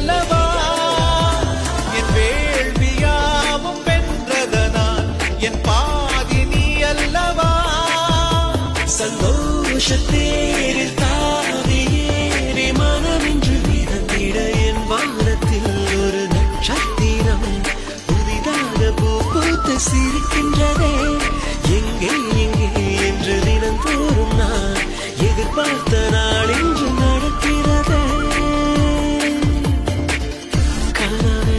அல்லவா? என் வேள்வியாவும் வென்றதனால் என் பாதி நீ அல்லவா? சந்தோஷத்தேரில் தாவியேறி மனமின்று மிதந்திட என் வானத்தில் ஒரு நட்சத்திரம் புதிதாக பூ பூத்து சிரிக்கின்றதே. எங்கே எங்கே என்று தினந்தோறும் நான் எதிர்பார்த்த நான் love it.